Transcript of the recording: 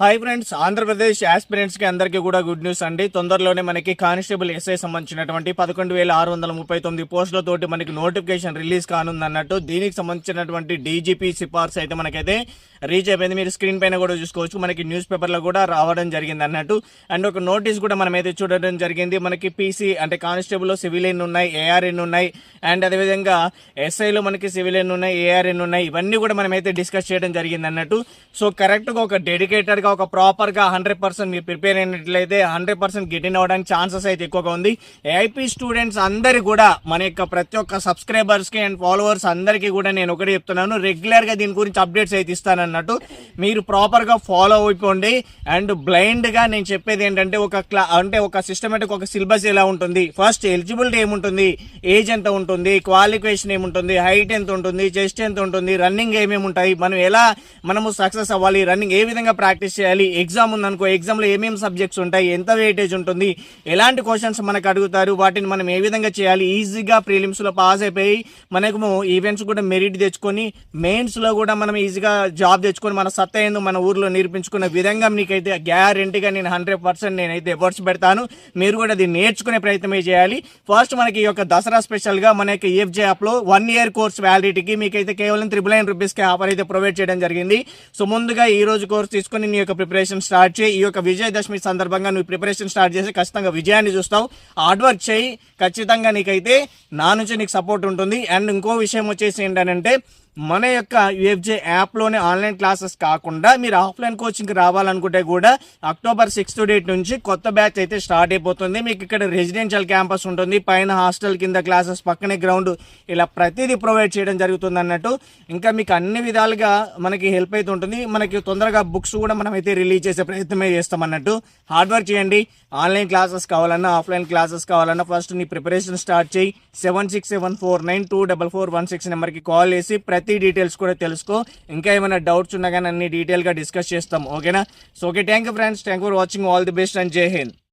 Hi friends Andhra Pradesh ఆస్పిరెంట్స్కి అందరికీ కూడా good news అండి. తొందరలోనే మనకి కానిస్టేబుల్ ఎస్ఐ సంబంధించినటువంటి పదకొండు వేల ఆరు వందల ముప్పై తొమ్మిది పోస్టులతోటి మనకి నోటిఫికేషన్ రిలీజ్ కానుంది అన్నట్టు దీనికి సంబంధించినటువంటి డీజీపీ సిఫార్సు అయితే మనకైతే రీచ్ అయిపోయింది. మీరు స్క్రీన్ పైన కూడా చూసుకోవచ్చు. మనకి న్యూస్ పేపర్లో కూడా రావడం జరిగింది అన్నట్టు అండ్ ఒక నోటీస్ కూడా మనం అయితే చూడడం జరిగింది. మనకి పీసీ అంటే కానిస్టేబుల్ సివిలియన్ ఉన్నాయి ఏఆర్ఎన్ ఉన్నాయి. అండ్ అదేవిధంగా ఎస్ఐలో మనకి సివిలియన్ ఉన్నాయి ఏఆర్ఎన్ ఉన్నాయి. ఇవన్నీ కూడా మనం అయితే డిస్కస్ చేయడం జరిగింది అన్నట్టు సో కరెక్ట్గా ఒక డెడికేటెడ్ డెడికేటెడ్గా ఒక ప్రాపర్గా హండ్రెడ్ పర్సెంట్ మీరు ప్రిపేర్ అయినట్లయితే హండ్రెడ్ పర్సెంట్ గెటిన్ అవ్వడానికి ఛాన్సెస్ అయితే ఎక్కువగా ఉంది. ఏఐపీ స్టూడెంట్స్ అందరి కూడా మన యొక్క ప్రతి ఒక్క సబ్స్క్రైబర్స్కి అండ్ ఫాలోవర్స్ అందరికీ కూడా నేను ఒకటి చెప్తున్నాను. రెగ్యులర్గా దీని గురించి అప్డేట్స్ అయితే ఇస్తానన్నట్టు మీరు ప్రాపర్గా ఫాలో అయిపోండి. అండ్ బ్లైండ్గా నేను చెప్పేది ఏంటంటే ఒక క్లా అంటే ఒక సిస్టమేటిక్ ఒక సిలబస్ ఎలా ఉంటుంది? ఫస్ట్ ఎలిజిబిలిటీ ఏముంటుంది? ఏజ్ ఎంత ఉంటుంది? క్వాలిఫికేషన్ ఏముంటుంది? హైట్ ఎంత ఉంటుంది? చెస్ట్ ఎంత ఉంటుంది? రన్నింగ్ ఏమేమి ఉంటాయి మనం ఎలా మనము సక్సెస్ అవ్వాలి? రన్నింగ్ ఏ విధంగా ప్రాక్టీస్ చేయాలి. ఎగ్జామ్ ఉందనుకో ఎగ్జామ్లో ఏమేమి సబ్జెక్ట్స్ ఉంటాయి ఎంత వెయిటేజ్ ఉంటుంది ఎలాంటి క్వశ్చన్స్ మనకు అడుగుతారు వాటిని మనం ఏ విధంగా చేయాలి ఈజీగా ప్రీలిమ్స్లో పాస్ అయిపోయి మనకు ఈవెంట్స్ కూడా మెరిట్ తెచ్చుకొని మెయిన్స్లో కూడా మనం ఈజీగా జాబ్ తెచ్చుకొని మన సత్తా ఏందో మన ఊర్లో నేర్పించుకున్న విధంగా మీకైతే గ్యారంటీగా నేను హండ్రెడ్ పర్సెంట్ నేనైతే ఎఫర్ట్స్ పెడతాను. మీరు కూడా అది నేర్చుకునే ప్రయత్నమే చేయాలి. ఫస్ట్ మనకి ఈ యొక్క దసరా స్పెషల్గా మన యొక్క ఈఎఫ్జే యాప్లో వన్ ఇయర్ కోర్స్ వ్యాలిడిటీకి మీకైతే కేవలం త్రిబుల్ నైన్ రూపీస్కి ఆఫర్ అయితే ప్రొవైడ్ చేయడం జరిగింది. సో ముందుగా ఈ రోజు కోర్స్ తీసుకొని నీ యొక్క ప్రిపరేషన్ స్టార్ట్ చేయి. ఈ యొక్క విజయదశమి సందర్భంగా నువ్వు ప్రిపరేషన్ స్టార్ట్ చేసి ఖచ్చితంగా విజయాన్ని చూస్తావు. హార్డ్ వర్క్ చేయి. ఖచ్చితంగా నీకైతే నా నుంచి నీకు సపోర్ట్ ఉంటుంది. అండ్ ఇంకో విషయం వచ్చేసి ఏంటంటే మన యొక్క యూఎఫ్జే యాప్లోనే ఆన్లైన్ క్లాసెస్ కాకుండా మీరు ఆఫ్లైన్ కోచింగ్కి రావాలనుకుంటే కూడా అక్టోబర్ సిక్స్త్ డేట్ నుంచి కొత్త బ్యాచ్ అయితే స్టార్ట్ అయిపోతుంది. మీకు ఇక్కడ రెసిడెన్షియల్ క్యాంపస్ ఉంటుంది. పైన హాస్టల్ కింద క్లాసెస్ పక్కనే గ్రౌండ్ ఇలా ప్రతిదీ ప్రొవైడ్ చేయడం జరుగుతుంది అన్నట్టు. ఇంకా మీకు అన్ని విధాలుగా మనకి హెల్ప్ అయితే ఉంటుంది. మనకి తొందరగా బుక్స్ కూడా మనం అయితే రిలీజ్ చేసే ప్రయత్నమే చేస్తాం అన్నట్టు. హార్డ్ వర్క్ చేయండి. ఆన్లైన్ క్లాసెస్ కావాలన్నా ఆఫ్లైన్ క్లాసెస్ కావాలన్నా ఫస్ట్ నీ ప్రిపరేషన్ స్టార్ట్ చేయి. Seven six seven four nine two double four one six నెంబర్కి కాల్ చేసి ప్రతి ప్రతి డీటెయిల్స్ కూడా తెలుసుకో. ఇంకా ఏమైనా డౌట్స్ ఉన్నా కానీ అన్ని డీటెయిల్గా డిస్కస్ చేస్తాం. ఓకేనా so okay thank you friends thank for watching all the best and జై హింద్